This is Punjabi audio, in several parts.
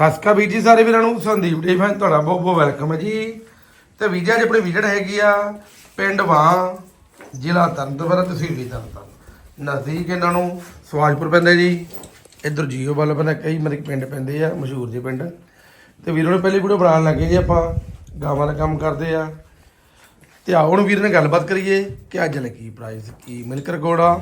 ਸਤਿ ਸ਼੍ਰੀ ਅਕਾਲ ਵੀਰ ਜੀ, ਸਾਰੇ ਵੀਰਾਂ ਨੂੰ ਸੰਦੀਪ ਡੀ ਫੈਨ, ਤੁਹਾਡਾ ਬਹੁਤ ਬਹੁਤ ਵੈਲਕਮ ਹੈ ਜੀ। ਤੇ ਵੀਜ਼ਾ ਅੱਜ ਆਪਣੀ ਵਿਜ਼ਿਟ ਹੈਗੀ ਆ, ਪਿੰਡ ਵਾਂ, ਜ਼ਿਲ੍ਹਾ ਤਰਨਤਾਰਨ, ਤਹਿਸੀਲ ਵੀ ਤਰਨਤਾਰਨ। ਨਜ਼ਦੀਕ ਇਹਨਾਂ ਨੂੰ ਸਵਾਜਪੁਰ ਪੈਂਦਾ ਜੀ, ਇੱਧਰ ਜੀਓ ਵੱਲ ਪੈਂਦਾ, ਕਈ ਮੇਰੇ ਪਿੰਡ ਪੈਂਦੇ ਆ, ਮਸ਼ਹੂਰ ਜਿਹੇ ਪਿੰਡ। ਤੇ ਵੀਰੋ ਨੇ ਪਹਿਲੀ ਵੀਡੀਓ ਬਣਾਉਣ ਲੱਗੇ ਜੀ ਆਪਾਂ, ਗਾਵਾਂ ਦਾ ਕੰਮ ਕਰਦੇ ਆ। ਤੇ ਆਓ ਹੁਣ ਵੀਰ ਨਾਲ ਗੱਲਬਾਤ ਕਰੀਏ ਕਿ ਅੱਜ ਲੱਗੀ ਪ੍ਰਾਈਸ ਕੀ ਮਿਲਕ ਰਿਕਾਰਡ ਆ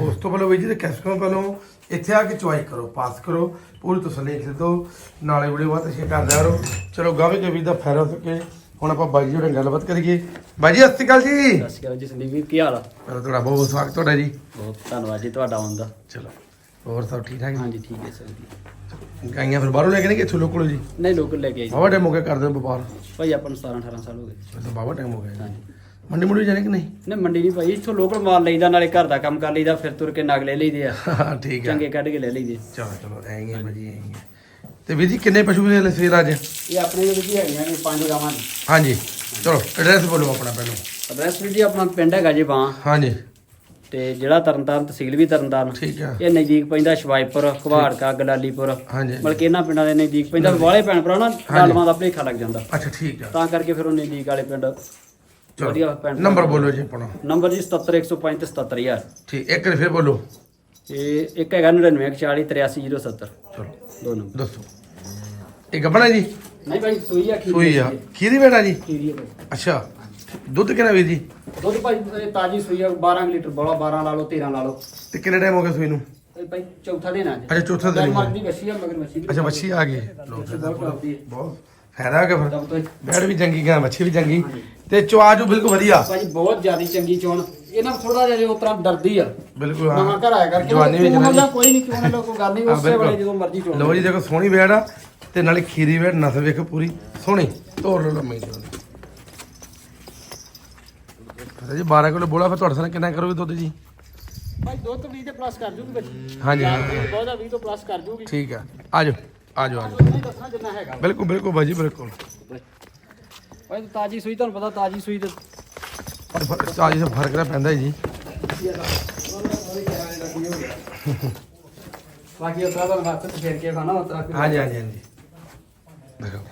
ਉਸ ਤੋਂ ਪਹਿਲਾਂ ਵੀਰ ਜੀ ਦੇ ਕੈਸਟਮਰ ਪਹਿਲਾਂ ਇੱਥੇ ਆ ਕੇ ਚੁਆਈ ਕਰੋ ਪਾਸ ਕਰੋ ਪੂਰੀ ਤਸੱਲੀ ਖਰੀਦੋ ਨਾਲੇ ਵੀਡੀਓ ਬਾਤ ਸ਼ੇਅਰ ਕਰਦਾ ਰਹੋ ਚਲੋ ਗਾਵੇ ਕੇ ਵੀਰ ਦਾ ਫਾਇਦਾ ਸਕੇ ਹੁਣ ਆਪਾਂ ਬਾਈ ਜੀ ਨਾਲ ਗੱਲਬਾਤ ਕਰੀਏ। ਬਾਈ ਜੀ ਸਤਿ ਸ਼੍ਰੀ ਅਕਾਲ ਜੀ। ਸਤਿ ਸ਼੍ਰੀ ਅਕਾਲ ਜੀ ਸੰਦੀਪ ਵੀਰ ਕੀ ਹਾਲ ਆ? ਤੁਹਾਡਾ ਬਹੁਤ ਬਹੁਤ ਸਵਾਗਤ ਤੁਹਾਡਾ ਜੀ। ਬਹੁਤ ਧੰਨਵਾਦ ਜੀ ਤੁਹਾਡਾ ਆਉਣ ਦਾ। ਚਲੋ। ਹੋਰ ਸਭ ਠੀਕ ਠਾਕ ਹਾਂਜੀ ਠੀਕ ਹੈ ਸਰ ਜੀ ਗਾਈਆਂ ਫਿਰ ਬਾਹਰੋਂ ਲੈ ਕੇ ਨਹੀਂ ਕਿੱਥੋਂ ਲੋਕਲ ਜੀ? ਨਹੀਂ ਲੋਕਲ ਲੈ ਕੇ ਆਈ ਬਾਬਾ ਟਾਈਮ ਹੋ ਗਿਆ ਕਰਦੇ ਵਪਾਰ। ਭਾਈ ਆਪਾਂ ਨੂੰ 17 18 ਸਾਲ ਹੋ ਗਏ। ਮਤਲਬ ਬਾਬਾ ਟਾਈਮ ਹੋ ਗਿਆ ਜੀ। ਹਾਂਜੀ। ਮੰਡੀ ਮੁੰਡੀ ਜਾਣੇ ਕਿ ਨਹੀਂ? ਨਹੀਂ ਮੰਡੀ ਨਹੀਂ ਭਾਈ ਇੱਥੋਂ ਲੋਕਲ ਮਾਲ ਲਈਦਾ ਨਾਲੇ ਘਰ ਦਾ ਕੰਮ ਕਰ ਲਈਦਾ ਫਿਰ ਤੁਰ ਕੇ ਨਗ ਲੈ ਲਈਦੇ ਆ। ਠੀਕ ਆ। ਚੰਗੇ ਕੱਢ ਕੇ ਲੈ ਲਈਦੇ। ਚਲੋ ਚਲੋ ਐਂ ਹੀ ਭਾਜੀ ਐਂ ਹੀ ਆ। ਤੇ ਵੀਰ ਜੀ ਕਿੰਨੇ ਪਸ਼ੂ ਨੇ ਸਵੇਰ ਅੱਜ? ਇਹ ਆਪਣੇ ਜਿਹੜੇ ਕੀ ਹੈਗੀਆਂ ਨੇ ਪੰਜ ਗਾਵਾਂ ਦੀ। ਹਾਂਜੀ ਚਲੋ ਐਡਰੈਸ ਬੋਲੋ ਆਪਣਾ ਪਹਿਲਾਂ। ਐਡਰੈਸ ਵੀ ਜੀ ਆਪਣਾ ਪਿੰਡ ਹੈਗਾ ਜੀ ਬਾਂ ਹਾਂਜੀ। ਤੇ ਜਿਹੜਾ ਤਰਨਤਾਰਨ ਤਹਿਸੀਲ ਵੀ ਤਰਨਤਾਰਨ ਠੀਕ ਆ। ਇਹ ਨਜ਼ਦੀਕ ਪੈਂਦਾ ਸ਼ਵਾਈਪੁਰ ਘਵਾੜਕਾ ਗਲਾਲੀਪੁਰ। ਹਾਂਜੀ। ਮਤਲਬ ਕਿ ਇਹਨਾਂ ਪਿੰਡਾਂ ਦੇ ਨਜ਼ਦੀਕ ਪੈਂਦਾ ਵਾਲੇ ਭੈਣ ਭਰਾ ਨਾ ਗਲਵਾਂ ਦਾ ਭਲੇਖਾ ਲੱਗ ਜਾਂਦਾ। ਅੱਛਾ ਠੀਕ ਆ। ਤਾਂ ਕਰਕੇ ਫਿਰ ਉਹ ਨਜ਼ਦੀਕ ਵਾਲੇ ਪਿੰਡ ਵਧੀਆ ਪਿੰਡ ਨੰਬਰ ਬੋਲੋ ਜੀ ਆਪਣਾ। ਨੰਬਰ ਜੀ 77105 ਤੇ 77000 ਠੀਕ ਇੱਕ ਵਾਰ ਫਿਰ ਬੋਲੋ। ਇਹ ਇੱਕ ਹੈਗਾ 9940833070 ਚਲੋ ਦੋ ਨੰਬਰ। ਦੱਸੋ। ਇਹ ਗੱਬਣਾ ਜੀ? ਨਹੀਂ ਭਾਈ ਸੂਈ ਆ ਖੀਰੀ ਸੂਈ ਆ। ਖੀਰੀ ਬੇਟਾ ਜੀ? ਖੀਰੀ ਭਾਈ। ਅੱਛਾ। ਦੁੱਧ ਕਿੰਨਾ ਵੀਰ ਜੀ? ਦੁੱਧ ਭਾਈ ਇਹ ਤਾਜੀ ਸੂਈ ਆ 12 ਲੀਟਰ ਬੋਲਾ 12 ਲਾ ਲਓ 13 ਲਾ ਲਓ। ਤੇ ਕਿੰਨੇ ਟਾਈਮ ਹੋ ਗਿਆ ਸੂਈ ਨੂੰ? ਇਹ ਭਾਈ ਚੌਥਾ ਦਿਨ ਆ ਜੀ ਅੱਛਾ, ਚੌਥਾ ਦਿਨ ਹੀ। ਮਰਦ ਦੀ ਵੱਛੀ ਆ ਮਗਰ ਵੱਛੀ ਵੀ ਅੱਛਾ ਮੱਛੀ ਆ ਗਈ। ਲੋ ਫਿਰ ਤਾਂ ਬਹੁਤ ਟੌਪ ਦੀ ਹੈ। ਬਹੁਤ ਫਾਇਦਾ ਹੋ ਗਿਆ ਫਿਰ। ਦਮ ਤੋਂ ਹੀ। ਬੈੜ ਵੀ ਚੰਗੀ ਗਾ ਮੱਛੀ ਵੀ ਚੰਗੀ। ਤੇ ਚਵਾਜੂ ਬਿਲਕੁਲ ਵਧੀਆ। ਭਾਈ ਬਹੁਤ ਜ਼ਿਆਦਾ ਚੰਗੀ ਚੋਣ। ਇਹਨਾਂ ਥੋੜਾ ਜਿਹਾ ਉਸ ਤਰ੍ਹਾਂ ਡਰਦੀ ਆ। ਬਿਲਕੁਲ ਨਵਾਂ ਘਰ ਆਇਆ ਕਰਕੇ ਜਵਾਨੀ ਵਿੱਚ ਚੋਣ ਨਾ ਕੋਈ ਨਹੀਂ ਚੋਣ ਕੋਈ ਗੱਲ ਨਹੀਂ ਹਾਂ, ਉਸੇ। ਵੇਲੇ ਜਦੋਂ ਮਰਜ਼ੀ ਚੋਣ ਲੋ ਜੀ ਦੇਖੋ ਸੋਹਣੀ ਵੇੜ ਆ ਤੇ ਨਾਲੇ ਖੀਰੀ ਵੇੜ ਨਸਲ ਵੇਖੋ ਪੂਰੀ। ਸੋਹਣੀ। ਤੋਰ ਲੋ ਲੰਮੀ ਜੀ ਪਤਾ ਜੀ 12 ਕਿਲੋ ਬੋਲਾ ਫਿਰ ਤੁਹਾਡੇ ਸਾਹਮਣੇ ਕਿੰਨਾ ਕਰੋਗੇ ਦੁੱਧ ਜੀ? ਭਾਈ ਦੁੱਧ 20 ਤੇ ਪਲੱਸ ਕਰ ਜੂਗੀ ਬੱਚੀ ਹਾਂਜੀ। ਹਾਂ ਬਹੁਤਾ 20 ਤੋਂ ਪਲੱਸ ਕਰ ਜੂਗੀ। ਠੀਕ ਆ। ਆਜੋ ਆਜੋ ਆਜੋ ਦੱਸਣਾ ਜਿੰਨਾ ਹੈਗਾ। ਬਿਲਕੁਲ ਬਿਲਕੁਲ ਬਾਜੀ ਬਿਲਕੁਲ। ਭਾਈ ਤਾਜੀ ਸੂਈ ਤੁਹਾਨੂੰ ਪਤਾ ਤਾਜੀ ਸੂਈ ਤੇ ਚਾਲੀ ਦਾ ਫ਼ਰਕ ਤਾਂ ਪੈਂਦਾ ਹੀ ਜੀ। ਬਾਕੀ ਉਤਰਾ ਤਾਂ ਹੱਥ ਫੇਰ ਕੇ ਖਾਣਾ ਉਤਰਾ ਹਾਂਜੀ ਹਾਂਜੀ ਹਾਂਜੀ। ਦੇਖੋ।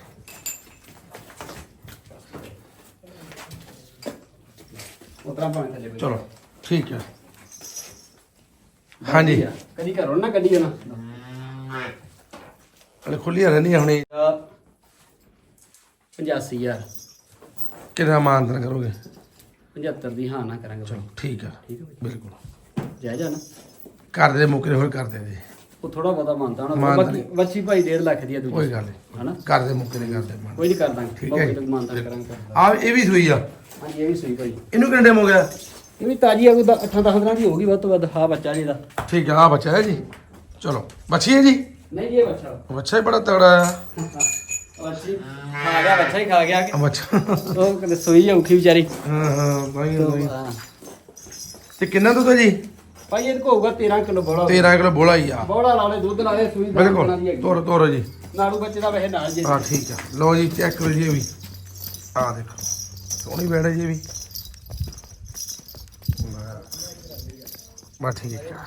ਉਤਰਾ ਭਾਵੇਂ ਥੱਲੇ ਕੋਈ। ਚਲੋ ਠੀਕ ਹੈ। ਹਾਂਜੀ। ਕਦੀ ਘਰੋਂ ਨਾ ਕੱਢੀ ਨਾ ਹਲੇ ਖੁੱਲੀਆਂ ਰਹਿੰਦੀਆਂ ਹੁਣੇ। 85000 ਕਿੰਨਾ ਮਾਨਤਨ ਕਰੋਗੇ? 75 ਦੀ ਹਾਂ ਨਾ ਕਰਾਂਗੇ। ਚਲੋ ਠੀਕ ਆ। ਠੀਕ ਹੈ ਬਿਲਕੁਲ। ਜਾਇਜ਼ ਆ ਨਾ। ਘਰ ਦੇ ਮੁੱਕ ਹੋਰ ਕਰਦੇ ਜੀ। ਉਹ ਥੋੜਾ ਬਹੁਤਾ ਮੰਨਦਾ ਹੋਣਾ। ਬਾਕੀ ਬੱਚੀ ਭਾਈ 1.5 ਲੱਖ ਦੀ ਆ ਦੂਜੀ। ਕੋਈ ਗੱਲ ਨਹੀਂ। ਹਨਾ? ਘਰ ਦੇ ਮੁੱਕ ਨਹੀਂ ਕਰਦੇ ਕੋਈ ਨਹੀਂ ਕਰ ਦਾਂਗੇ। ਠੀਕ ਬਹੁਤ ਹੈ ਕੁਝ ਜੀ। ਮੰਨਦਾ ਕਰਾਂਗੇ। ਆ ਇਹ ਵੀ ਸੂਈ ਆ। ਹਾਂਜੀ ਇਹ ਵੀ ਸਹੀ ਭਾਈ। ਇਹਨੂੰ ਕਿੰਨਾ ਟਾਈਮ ਹੋ ਗਿਆ? ਇਹ ਵੀ ਤਾਜੀ ਆ ਕੋਈ 8 10 ਦਿਨਾਂ ਦੀ ਹੋਊਗੀ ਵੱਧ ਤੋਂ ਵੱਧ ਹਾਂ ਬੱਚਾ ਜੀ ਦਾ। ਠੀਕ ਆ ਆ ਬੱਚਾ ਹੈ ਜੀ। ਚਲੋ ਬੱਚੀ ਹੈ ਜੀ? ਨਹੀਂ ਜੀ ਇਹ ਬੱਚਾ। ਬੱਚਾ ਹੀ ਬੜਾ ਤਗੜਾ ਆ ਬੱਚੀ ਖਾ ਗਿਆ ਬੱਚਾ ਹੀ ਖਾ ਗਿਆ। ਆ ਬੱਚਾ। ਉਹ ਕਿਤੇ ਸੋਈ ਔਖੀ ਵਿਚਾਰੀ। ਹਾਂ ਹਾਂ ਹਾਂ। ਤੇ ਕਿੰਨਾ ਦੁੱਧ ਹੈ ਜੀ? ਭਾਈ ਇਹ ਕੋ ਹੋਊਗਾ 13 ਕਿਲੋ ਬੋਲਾ 13 ਕਿਲੋ ਬੋਲਾ ਹੀ ਆ। ਬੋਲਾ ਲਾ ਲੈ ਦੁੱਧ ਲਾ ਲੈ ਸੂਈ ਦਾ ਬਿਲਕੁਲ ਤੋਰੋ ਤੋਰੋ ਜੀ। ਨਾੜੂ ਬੱਚੇ ਦਾ ਵੈਸੇ ਨਾਲ ਜੇ। ਹਾਂ ਠੀਕ ਆ। ਲਓ ਜੀ ਚੈੱਕ ਕਰੋ ਜੀ ਇਹ ਵੀ। ਆ ਦੇਖੋ। ਸੋਹਣੀ ਬੈੜ ਜੀ ਵੀ। ਬਾ ਠੀਕ ਆ।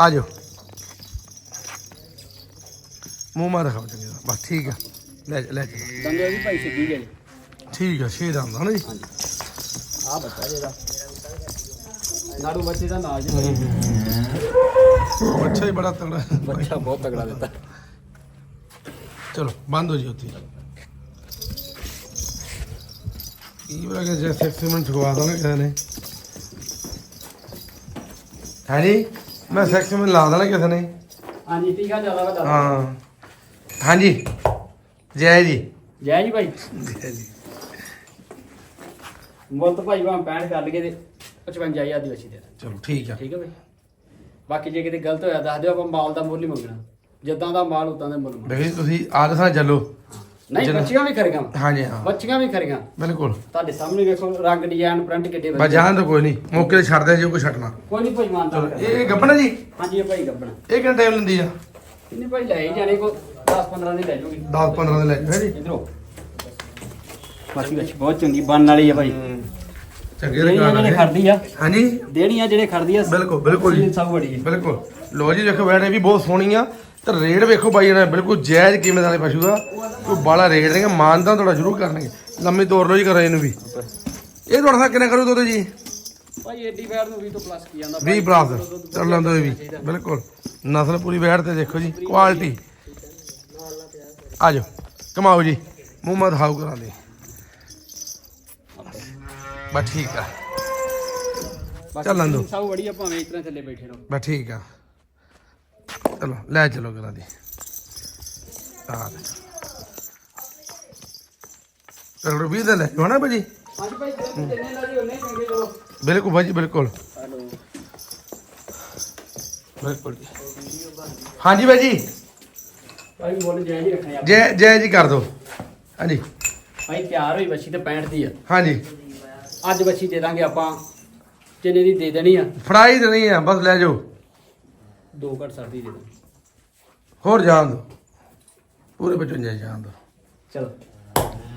ਆ ਜਾਓ। ਮੂੰਹ ਮਾਰ ਦਿਖਾਓ ਚੰਗੀ ਤਰ੍ਹਾਂ। ਬਸ ਠੀਕ ਆ। ਲੈ ਜਾ, ਲੈ ਜਾ। ਦੰਦੇ ਵੀ ਭਾਈ ਸਿੱਧੀ ਗਏ ਠੀਕ ਆ ਛੇ ਦਾ ਹੁੰਦਾ ਨਾ ਜੀ। ਆ ਬੱਚਾ ਜਿਹਦਾ ਨਾੜੂ ਬੱਚੇ ਦਾ ਨਾਲ ਜੇ। ਅੱਛਾ ਹੀ ਬੜਾ ਤਗੜਾ। ਬੱਚਾ ਬਹੁਤ ਤਗੜਾ ਦਿੱਤਾ। ਚਲੋ ਬੰਦ ਹੋ ਜੀ ਉੱਥੇ। ਇਹ ਬੜਾ ਕਿ ਜੈਸੇ ਐਕਸਪੈਰੀਮੈਂਟ ਠਗਵਾ ਦੋ ਨਾ ਕਿਸੇ ਨੇ? ਹੈ ਜੀ ਮੈਂ ਐਕਸਪੈਰੀਮੈਂਟ ਲਾ ਦੇਣਾ ਕਿਸੇ ਨੇ। ਹਾਂਜੀ ਟੀਕਾ ਜ਼ਿਆਦਾ ਵਧਾ ਹਾਂ। ਹਾਂਜੀ। ਜੈ ਜੀ। ਜੈ ਜੀ ਭਾਈ। ਜੈ ਜੀ। ਮੁੱਲ ਤਾਂ ਭਾਈ ਭਾਵੇਂ 65 ਕਰ ਲਈਏ ਤੇ 55000 ਦੀ ਬੱਚੀ ਦੇ ਦਾਂਗੇ। ਚਲੋ ਠੀਕ ਆ। ਠੀਕ ਹੈ ਭਾਈ। ਬਾਕੀ ਜੇ ਕਿਤੇ ਗਲਤ ਹੋਇਆ ਦੱਸ ਦਿਓ ਆਪਾਂ ਮਾਲ ਦਾ ਮੁੱਲ ਹੀ ਮੰਗਣਾ। ਜਿੱਦਾਂ ਦਾ ਮਾਲ ਉਦਾਂ ਦਾ ਮੁੱਲ ਮੰਗਣਾ। ਦੇਖੋ ਤੁਸੀਂ ਆਹ ਸਾਂ ਚੱਲੋ। ਨਹੀਂ ਬੱਚੀਆਂ ਵੀ ਖਰੀਆਂ। ਹਾਂਜੀ ਹਾਂ। ਬੱਚੀਆਂ ਵੀ ਖਰੀਆਂ। ਬਿਲਕੁਲ। ਤੁਹਾਡੇ ਸਾਹਮਣੇ ਵੇਖੋ ਰੰਗ ਡਿਜ਼ਾਈਨ ਪ੍ਰਿੰਟ ਕਿੱਡੇ ਵਧੀਆ। ਜਾਣ ਤਾਂ ਕੋਈ ਨਹੀਂ। ਮੌਕੇ ਤੇ ਛੱਡ ਦੇ ਜੋ ਕੋਈ ਛੱਡਣਾ। ਕੋਈ ਨਹੀਂ ਭਾਈ ਮਾਨਤਾ ਇਹ ਗੱਬਣਾ ਜੀ? ਹਾਂਜੀ ਇਹ ਭਾਈ ਗੱਬਣਾ। ਇਹ ਕਿੰਨਾ ਟਾਈਮ ਲੈਂਦੀ ਆ? ਇਹਨੇ ਭਾਈ ਲੈ ਹੀ ਜਾਣੇ ਕੋ 10 15 ਦੀ ਲੈ ਜੂਗੀ। 10 15 ਦੇ ਲੈ ਹੈ ਜੀ? ਇਧਰੋ। ਬਾਕੀ ਵਿੱਚ ਬਹੁਤ ਚੰਗੀ ਬਣਨ ਵਾਲੀ ਆ ਭਾਈ। ਚੰਗੇ ਨੇ ਖੜਦੀ ਆ। ਹਾਂਜੀ? ਦੇਣੀਆਂ ਜਿਹੜੇ ਖੜਦੀ ਆ ਬਿਲਕੁਲ ਬਿਲਕੁਲ ਜੀ। ਸਭ ਬੜੀ ਬਿਲਕੁਲ। ਲੋ ਜੀ ਦੇਖੋ ਵੈੜ ਇਹ ਵੀ ਬਹੁਤ ਸੋਹਣੀ ਆ। ਤੇ ਰੇਟ ਵੇਖੋ ਬਾਈ ਇਹਨਾਂ ਬਿਲਕੁਲ ਜਾਇਜ਼ ਕੀਮਤ ਵਾਲੇ ਪਸ਼ੂ ਆ ਕੋਈ ਬਾਲਾ ਰੇਟ ਨਹੀਂ ਮਾਨਦਾਨ ਤੁਹਾਡਾ ਜ਼ਰੂਰ ਕਰਨਗੇ। ਲੰਮੀ ਤੋਰ ਲਓ ਜੀ ਕਰੋ ਇਹਨੂੰ ਵੀ। ਇਹ ਤੁਹਾਡਾ ਕਿੰਨਾ ਕਰੂ ਦੁੱਧ ਜੀ? ਭਾਈ ਏਡੀ ਵੈਰ ਨੂੰ 20 ਤੋਂ ਪਲੱਸ ਕੀ ਜਾਂਦਾ। 20 ਪਲੱਸ ਚੱਲਣ ਦੋ ਇਹ ਵੀ ਬਿਲਕੁਲ। ਨਸਲ ਪੂਰੀ ਬੈਠ ਤੇ ਦੇਖੋ ਜੀ ਕੁਆਲਿਟੀ ਆ ਜਾਓ ਕਮਾਓ ਜੀ ਮੂੰਹ ਮਤ ਹਾਉ ਕਰਾਂ ਦੇ। ਬਸ ਠੀਕ ਆ। ਚੱਲਣ ਦਿਓ। ਸਭ ਵੜੀ ਭਾਵੇਂ ਇਸ ਤਰ੍ਹਾਂ ਥੱਲੇ ਬੈਠੇ ਰਹੋ। ਬਸ ਠੀਕ ਆ। ਚਲੋ ਲੈ ਚਲੋ ਕਰਾਂ ਦੀ ਆ ਦੇ। ਕਰੋ ਵੀ ਦਾ ਲੈ। ਜਾਓ ਨਾ ਭਾਜੀ? ਹਾਂਜੀ ਭਾਈ ਜਿੰਨੇ ਨਾਲ ਜੀ ਉਹਨੇ ਚੰਗੇ ਚਲੋ। ਬਿਲਕੁਲ ਭਾਜੀ ਬਿਲਕੁਲ। ਬਿਲਕੁਲ ਜੀ। ਹਾਂਜੀ ਭਾਜੀ। ਭਾਈ ਹੀ ਰੱਖਣੇ ਆ। ਜੈ ਜੈ ਜੀ ਕਰ ਦਿਓ ਹਾਂਜੀ। ਭਾਈ ਤਿਆਰ ਹੋਈ ਬੱਚੀ ਤੇ 65 ਦੀ ਆ। ਹਾਂਜੀ। ਅੱਜ ਬੱਚੀ ਦੇ ਦਾਂਗੇ ਆਪਾਂ। ਜਿੰਨੇ ਦੀ ਦੇ ਦੇਣੀ ਆ। ਫੜਾਈ ਨਹੀਂ ਆ ਬਸ ਲੈ ਜਾਓ। ਦੋ ਘੱਟ ਸਰਦੀ ਦੇ ਹੋਰ ਜਾਣ ਦੋ। ਪੂਰੇ 55 ਜਾਣ ਦੋ। ਚਲੋ।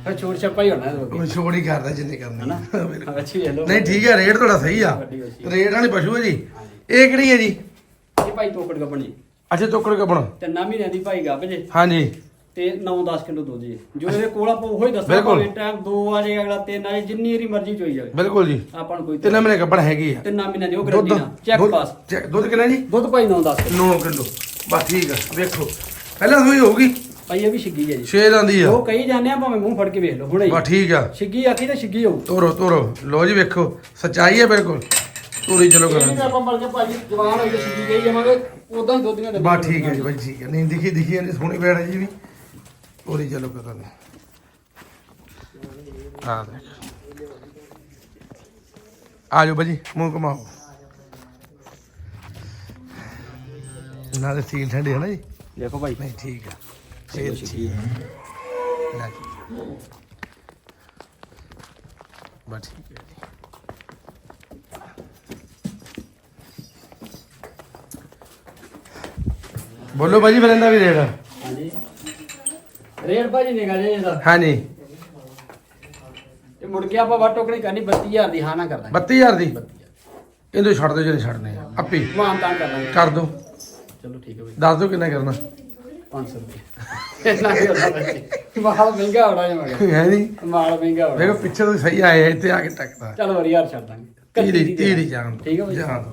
ਫਿਰ ਛੋੜ ਛੱਪਾ ਹੀ ਹੋਣਾ ਇਹਦੇ ਕੋਈ ਛੋੜ ਹੀ ਕਰਦਾ ਜਿੰਨੇ ਕਰਨੀ ਹਨਾ? ਬਿਲਕੁਲ। ਬੱਚੀ ਲੈ ਲਓ ਨਹੀਂ ਠੀਕ ਹੈ ਰੇਟ ਤੁਹਾਡਾ ਸਹੀ ਆ। ਵੱਡੀ ਵੱਛੀ। ਰੇਟ ਵਾਲੀ ਪਸ਼ੂ ਹੈ ਜੀ। ਇਹ ਕਿਹੜੀ ਹੈ ਜੀ? ਇਹ ਭਾਈ ਤੋਕੜ ਗੱਬਣੀ ਅੱਛਾ ਟੋਕੜ ਕਪਣਾ ਤੇ ਨਾ ਮਹੀਨਿਆਂ ਦੀ ਭਾਈ ਗੱਬ ਜੇ। ਹਾਂਜੀ। ਤੇ 9-10 ਕਿਲੋ ਦੁੱਧ ਜੇ। ਜੋ ਇਹਦੇ ਕੋਲ ਆਪਾਂ ਉਹੀ ਦੱਸਣਾ ਬਿਲਕੁਲ। ਭਾਵੇਂ ਟਾਈਮ 2 ਵਜੇ ਅਗਲਾ 3 ਵਜੇ ਜਿੰਨੀ ਇਹਦੀ ਮਰਜ਼ੀ ਚੋਈ ਜਾਵੇ। ਬਿਲਕੁਲ ਜੀ। ਆਪਾਂ ਨੂੰ ਕੋਈ ਤਿੰਨ ਮਹੀਨੇ ਕੱਪੜ ਹੈਗੀ ਆ। ਤਿੰਨਾਂ ਮਹੀਨਿਆਂ ਦੀ ਉਹ ਗਰੰਟੀ ਨਾ ਚੈੱਕ ਦੁੱਧ- ਪਾਸ ਚੈੱਕ ਦੁੱਧ ਕਿੰਨਾ ਜੀ? ਦੁੱਧ ਭਾਈ 9-10 9 ਕਿਲੋ। ਬਸ ਠੀਕ ਆ ਵੇਖੋ। ਪਹਿਲਾਂ ਸੂਈ ਹੋਊਗੀ। ਭਾਈ ਇਹ ਵੀ ਛਿੱਗੀ ਹੈ ਜੀ। 6 ਆਂਦੀ ਆ। ਉਹ ਕਹੀ ਜਾਂਦੇ ਆ ਭਾਵੇਂ ਮੂੰਹ ਫੜ ਕੇ ਵੇਖ ਲਓ ਹੁਣੇ ਹੀ। ਬਸ ਠੀਕ ਆ। ਛਿੱਗੀ ਆਖੀ ਤੇ ਛਿੱਗੀ ਹੋਊ। ਤੋਰੋ ਤੋਰੋ। ਲੋ ਜੀ ਵੇਖੋ ਸੱਚਾਈ ਹੈ ਬਿਲਕੁਲ। ਤੋਰੀ ਚਲੋ ਇਹ ਨਹੀਂ ਕਰਾਂ ਆਪਾਂ ਮਰ ਕੇ ਭਾਜੀ ਜਵਾਨ ਹੋਈ ਤੇ ਛਿੱਗੀ ਗਈ ਜਾਵਾਂਗੇ ਉਦਾਂ ਹੀ ਦੁੱਧੀਆਂ ਦੇ ਬਸ ਠੀਕ ਹੈ ਜੀ ਬਾਈ ਠੀਕ ਹੈ ਨਹੀਂ ਦਿਖੀ ਦਿਖੀ ਨਹੀਂ ਸੋਹਣੀ ਹੈ ਜੀ। ਵੀ ਤੋਰੀ ਚਲੋ ਕਰਾਂ ਆ ਦੇਖ। ਆ ਜਾਓ ਬਾਜੀ ਮੂੰਹ ਘਮਾਓ। ਨਾਲੇ ਸੀਲ ਠੰਡੇ ਹੈ ਨਾ ਜੀ? ਦੇਖੋ ਭਾਈ। ਨਹੀਂ ਠੀਕ ਆ। ਫੇਰ ਛਿੱਗੀ ਹੈ। ਲੈ। ਬਸ ਠੀਕ ਹੈ ਜੀ। ਬੋਲੋ ਫਿਰ ਇਹਦਾ ਵੀ ਰੇਟ। ਰੇਟ ਭਾਜੀ ਨਿਕਲ ਜੇ ਇਹਦਾ। ਹਾਂਜੀ। ਇਹ ਮੁੜ ਕੇ ਆਪਾਂ ਵੱਟ ਟੋਕਣੀ ਕਰਨੀ 32000 ਦੀ ਹਾਂ ਨਾ ਕਰ ਦਾਂਗੇ। 32000 ਦੀ? ਇਹਦੇ ਛੱਡ ਦਿਓ ਜਿਹੜੇ ਛੱਡਨੇ ਆ। ਆਪੇ। ਮਾਨ ਤਾਂ ਕਰ ਕਰ ਦਿਓ। ਚਲੋ ਠੀਕ ਹੈ ਭਾਈ ਦੱਸ ਦਿਓ ਕਿੰਨਾ ਕਰਨਾ। 500 ਰੁਪਏ। ਇੰਨਾ ਕੀ ਹੁੰਦਾ ਬੱਚੇ ਮਾਲ ਮਹਿੰਗਾ ਹੋਣਾ ਜੇ ਮਗਰ। ਹੈ ਨਹੀਂ ਮਾਲ ਮਹਿੰਗਾ ਹੋਣਾ। ਵੇਖੋ ਪਿੱਛੇ ਤੋਂ ਸਹੀ ਆਏ ਇੱਥੇ ਆ ਕੇ ਟੱਕਦਾ। ਚਲ ਵਰੀ ਯਾਰ ਛੱਡ ਦਾਂਗੇ। ਤੀਰੀ ਦੇ ਤੀਰੀ ਦਾਂਗੇ। ਜਾਣ ਠੀਕ ਹੈ ਜਾਣ।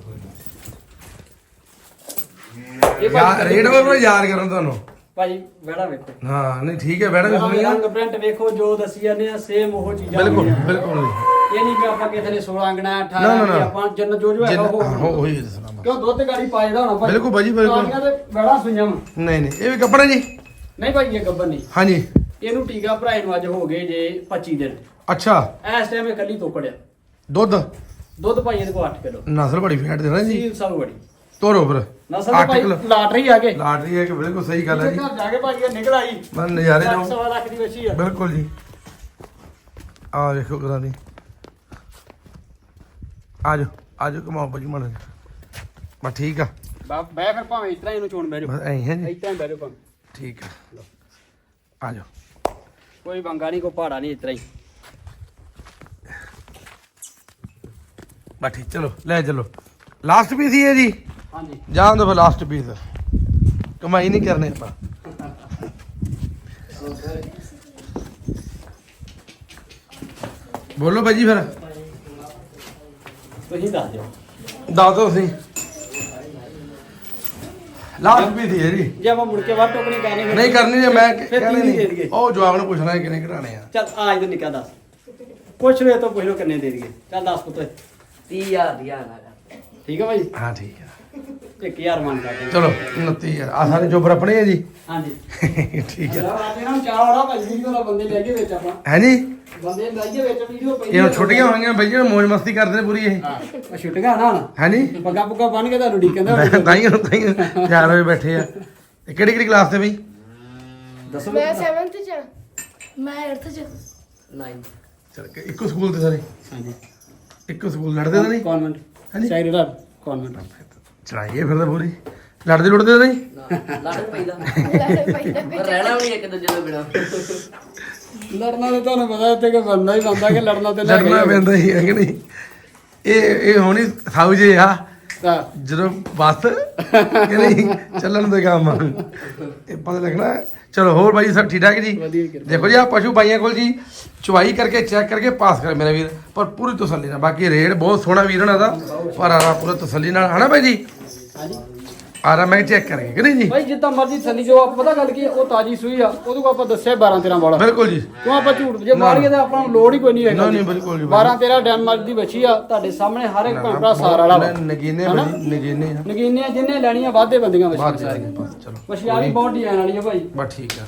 ਇਹ ਯਾਰ ਉਹ ਯਾਦ ਕਰਨ ਤੁਹਾਨੂੰ। ਭਾਜੀ ਬੜਾ ਵੇਖੋ। ਹਾਂ ਨਹੀਂ ਠੀਕ ਹੈ ਬੈਠਾ ਵੀ ਸੁਣੀਆ ਰੰਗ ਪ੍ਰਿੰਟ ਵੇਖੋ ਜੋ ਦਸੀ ਜਾਂਦੇ ਆ ਸੇਮ ਉਹ ਚੀਜ਼ਾਂ ਬਿਲਕੁਲ ਹੁੰਦੀਆਂ। ਬਿਲਕੁਲ ਇਹ ਨਹੀਂ ਕਿ ਆਪਾਂ ਕਿਸੇ ਨੇ 16 ਅੰਗਣਾ 18 ਨਾ, ਨਾ, ਨਾ। ਆਪਾਂ ਜਿੰਨ ਜੋ ਜੋ ਹੈਗਾ ਉਹ ਜਿੰਨ- ਉਹ ਹੀ ਦੱਸਣਾ ਮੈਂ। ਕਿਉਂ ਦੁੱਧ ਗਾੜੀ ਪਾਇਦਾ ਹੋਣਾ ਭਾਈ? ਬਿਲਕੁਲ ਭਾਜੀ, ਬਿਲਕੁਲ। ਪੁਰਾਣੀਆਂ ਤੇ ਬੜਾ ਸੁਈਆਂ ਵਾਂ। ਨਹੀਂ ਨਹੀਂ ਇਹ ਵੀ ਕੱਪੜਾ ਜੀ? ਨਹੀਂ ਭਾਈ ਇਹ ਗੱਬਰ ਨਹੀਂ। ਹਾਂਜੀ। ਇਹਨੂੰ ਟੀਕਾ ਭਰਾਏ ਨੂੰ ਅੱਜ ਹੋ ਗਏ ਜੇ 25 ਦਿਨ। ਅੱਛਾ। ਇਸ ਟਾਈਮ ਇਹ ਕੱਲੀ ਤੋਕੜਿਆ ਦੁੱਧ? ਦੁੱਧ ਭਾਈ ਇਹਦੇ ਕੋਲ 8 ਕਿਲੋ। ਨਸਲ ਬੜੀ ਫੈਟ ਦੇਣਾ ਜੀ। ਸੀਲ ਸਭ ਬੜੀ ਤੋਰੋ ਫਿਰ। ਨਸਲ ਤਾਂ 8 ਭਾਈ ਕਿਲੋ ਲਾਟਰੀ ਆ ਕੇ। ਲਾਟਰੀ ਹੈ ਕਿ ਬਿਲਕੁਲ ਸਹੀ ਗੱਲ ਹੈ ਜੀ। ਘਰ ਜਾ ਕੇ ਇਹ ਨਿਕਲ ਆਈ। ਮੈਂ ਨਜ਼ਾਰੇ ਲੱਖ ਲਵਾਂ ਸਵਾ ਲੱਖ ਦੀ ਬੱਚੀ ਆ। ਬਿਲਕੁਲ ਜੀ। ਆ ਵੇਖੋ ਕਰਾਂ ਦੀ। ਆ ਜਾਓ ਆ ਜਾਓ ਕਮਾਓ ਭਾਜੀ ਮਨ ਬਸ ਠੀਕ ਆ। ਬਾ ਬੈ ਫਿਰ ਭਾਵੇਂ ਇਤਰਾ ਇਹਨੂੰ ਚੋਣ ਬਹਿ ਬਸ ਐਂ ਹੈ ਜੀ। ਇਤਰਾ ਬਹਿ ਜਾਓ ਭਾਵੇਂ। ਠੀਕ ਆ। ਆ ਜਾਓ। ਕੋਈ ਬੰਗਾ ਨਹੀਂ ਕੋਈ ਪਹਾੜਾ ਨਹੀਂ ਇਤਰਾ ਹੀ। ਬਸ ਠੀਕ ਚਲੋ ਲੈ ਚਲੋ। ਲਾਸਟ ਪੀਸ ਹੀ ਹੈ ਜੀ। ਹਾਂਜੀ। ਜਾਣ ਦੋ ਫਿਰ ਲਾਸਟ ਪੀਸ ਕਮਾਈ ਨਹੀਂ ਕਰਨੇ ਆਪਾਂ। ਬੋਲੋ ਭਾਜੀ ਫਿਰ। ਤੁਸੀਂ ਦੱਸ ਦਿਓ। ਦੱਸ ਦੋ ਤੁਸੀਂ। ਲਾਸਟ ਪੀਸ ਹੀ ਹੈ ਜੀ ਜੇ ਆਪਾਂ ਮੁੜ ਕੇ ਵਾਰ ਟੋਕਣੀ ਕਰਨੀ ਫਿਰ- ਨਹੀਂ ਕਰਨੀ ਜੇ ਮੈਂ ਫਿਰ ਕਹਿਣੀ ਤੀਹ ਦੇ ਨਹੀਂ ਉਹ ਜਵਾਬ ਨੂੰ ਪੁੱਛਣਾ ਹੈ ਕਿਨੇ ਘਰਾਣੇ ਆ। ਚੱਲ ਆਜ ਤੋਂ ਨਿਕਾ ਦੱਸ। ਪੁੱਛ ਲਓ ਇਹ ਤੋਂ ਪੁੱਛ ਲਓ ਕਿੰਨੇ ਦੇ ਦਈਏ। ਚੱਲ ਦੱਸ ਪੁੱਤ। 30000 ਦੀ ਆ ਨਾ ਠੀਕ ਹੈ ਭਾਈ? ਹਾਂ ਠੀਕ ਹੈ 1000 ਮੰਨ ਲਾ ਕੇ। ਚਲੋ 29 ਆ ਸਾਰੇ ਜੋਬਰ ਆਪਣੇ ਆ ਜੀ? ਹਾਂਜੀ। ਠੀਕ ਹੈ ਚਲੋ ਅੱਜ ਇਹਨਾਂ ਨੂੰ ਚਾਹ ਹੋਣਾ ਭਾਈ ਵੀਡੀਓ ਦਾ ਬੰਦੇ ਲੈ ਕੇ ਵਿੱਚ ਆਪਾਂ। ਹੈ ਜੀ? ਬੰਦੇ ਲਾਈਏ ਵਿੱਚ ਵੀਡੀਓ ਪਈ ਇਹ ਹੁਣ ਛੁੱਟੀਆਂ ਹੋਈਆਂ ਬਈ ਜਿਹੜੇ ਮौज ਮਸਤੀ ਕਰਦੇ ਨੇ ਪੂਰੀ ਇਹ। ਹਾਂ ਛੁੱਟੀਆਂ ਨਾ ਹੁਣ ਹੈ ਜੀ? ਪੱਗਾ ਪੁੱਗਾ ਬੰਨ ਕੇ ਤੁਹਾਨੂੰ ਡੀਕਨ ਦਾ ਤਾਈਓ ਤਾਈਓ ਚਾਰ ਵਜੇ ਬੈਠੇ ਆ। ਇਹ ਕਿਹੜੀ ਕਿਹੜੀ ਕਲਾਸ ਤੇ ਬਈ? ਦੱਸੋ। ਮੈਂ 7th ਚ ਮੈਂ 8th ਚ 9 ਚਲ ਕੇ ਇੱਕੋ ਸਕੂਲ ਤੇ ਸਾਰੇ? ਹਾਂਜੀ। ਇੱਕੋ ਸਕੂਲ ਲੜਦੇ ਤਾਂ ਨਹੀਂ? ਕਨਵੈਂਟ ਹਾਂਜੀ। ਦਾ ਕਨਵੈਂਟ ਚੜਾਈਏ ਫਿਰ ਤਾਂ ਪੂਰੀ। ਲੜਦੇ ਲੁੜਦੇ ਤਾਂ ਨਹੀਂ? ਲੜ ਪੈਦਾ। ਲੜ ਪੈਂਦਾ ਪਰ ਰਹਿਣਾ ਵੀ ਇੱਕ ਦੂਜੇ ਤੋਂ ਬਿਨਾ। ਲੜਨਾ ਤੇ ਤੁਹਾਨੂੰ ਪਤਾ ਉੱਥੇ ਕਿ ਬੰਦਾ ਹੀ ਬੰਦਾ ਕਿ ਲੜਨਾ ਤੇ ਲੜਨਾ ਪੈਂਦਾ ਹੀ ਹੈ ਕਿ ਨਹੀਂ? ਇਹ ਇਹ ਹੋਣੀ ਸਾਊ ਜੇ ਆ। ਜਦੋਂ ਬਸ ਚੱਲਣ ਦੇ ਕੰਮ। ਇਹ ਪਤਾ ਲੱਗਣਾ। ਚਲੋ ਹੋਰ ਬਾਈ ਸਭ ਠੀਕ ਠਾਕ ਜੀ? ਵਧੀਆ ਕਿਰਪਾ। ਦੇਖੋ ਜੀ ਆ ਪਸ਼ੂ ਬਾਈਆਂ ਕੋਲ ਜੀ ਚੁਆਈ ਕਰਕੇ ਚੈੱਕ ਕਰਕੇ ਪਾਸ ਕਰ ਮੇਰਾ ਵੀਰ। ਪਰ ਪੂਰੀ ਤਸੱਲੀ ਨਾਲ। ਬਾਕੀ ਰੇਟ ਬਹੁਤ ਸੋਹਣਾ ਵੀਰ ਉਹਨਾਂ ਦਾ। ਪਰ ਆਰਾ ਪੂਰਾ ਤਸੱਲੀ ਨਾਲ। ਹਨਾ ਬਾਈ ਜੀ? ਹਾਂਜੀ। ਆਰਾ ਮੈਂ ਚੈੱਕ ਕਰਕੇ ਕਿ ਨਹੀਂ ਜੀ? ਭਾਈ ਜਿੱਦਾਂ ਮਰਜ਼ੀ ਥੱਲੀ ਜੋ ਆਪ ਪਤਾ ਗੱਲ ਕੀ ਹੈ, ਉਹ ਤਾਜੀ ਸੂਈ ਆ ਉਹਦੇ ਆਪਾਂ ਦੱਸਿਆ 12 13 ਵਾਲਾ। ਬਿਲਕੁਲ ਜੀ। ਕਿਉਂ ਆਪਾਂ ਝੂਠ ਜੇ ਮਾਰੀਏ ਤਾਂ ਆਪਾਂ ਨੂੰ ਲੋੜ ਹੀ ਕੋਈ ਨਹੀਂ ਹੈਗਾ ਨਹੀਂ, ਨਹੀਂ, ਬਿਲਕੁਲ ਜੀ, 12 13 ਡੈਨਮਾਰਕ ਦੀ ਬੱਚੀ ਆ ਤੁਹਾਡੇ ਸਾਹਮਣੇ ਹਰ ਇੱਕ ਭੈਣ ਭਰਾ ਸਾਰ ਵਾਲਾ ਵਾ। ਨਗੀਨੇ ਹਨਾ? ਬੜੀ ਨਗੀਨੇ ਆ। ਨਗੀਨੀਆਂ ਜਿੰਨੇ ਲੈਣੀਆਂ ਵਾਧੇ ਬੰਦੀਆਂ ਬਾਹਰ ਬੱਚੀਆਂ ਸਾਰੀਆਂ। ਬਸ ਚਲੋ ਮਛੀਆਂ ਵੀ ਬਹੁਤ ਡਿਜ਼ਾਈਨ ਵਾਲੀ ਆ ਭਾਈ। ਬਸ ਠੀਕ ਆ।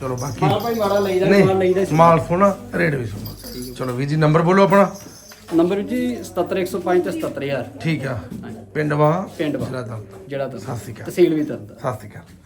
ਚਲੋ ਬਾਕੀ ਮਾਲ ਭਾਈ ਮਾੜਾ ਲਈਦਾ ਮਾਲ ਲਈਦਾ ਨਹੀਂ ਮਾਲ ਸੋਹਣਾ ਰੇਟ ਵੀ ਸੋਹਣਾ। ਚਲੋ ਵੀਰ ਜੀ ਨੰਬਰ ਬੋਲੋ ਆਪਣਾ। ਨੰਬਰ ਜੀ 77105 ਤੇ 77000 ਠੀਕ ਆ। ਪਿੰਡ ਵਾ ਪਿੰਡ ਵਾ ਜਿਹੜਾ ਤਾਂ ਸਤਿ ਸ਼੍ਰੀ ਅਕਾਲ। ਤਹਿਸੀਲ ਵੀ ਤਰਦਾ ਸਤਿ ਸ਼੍ਰੀ ਅਕਾਲ।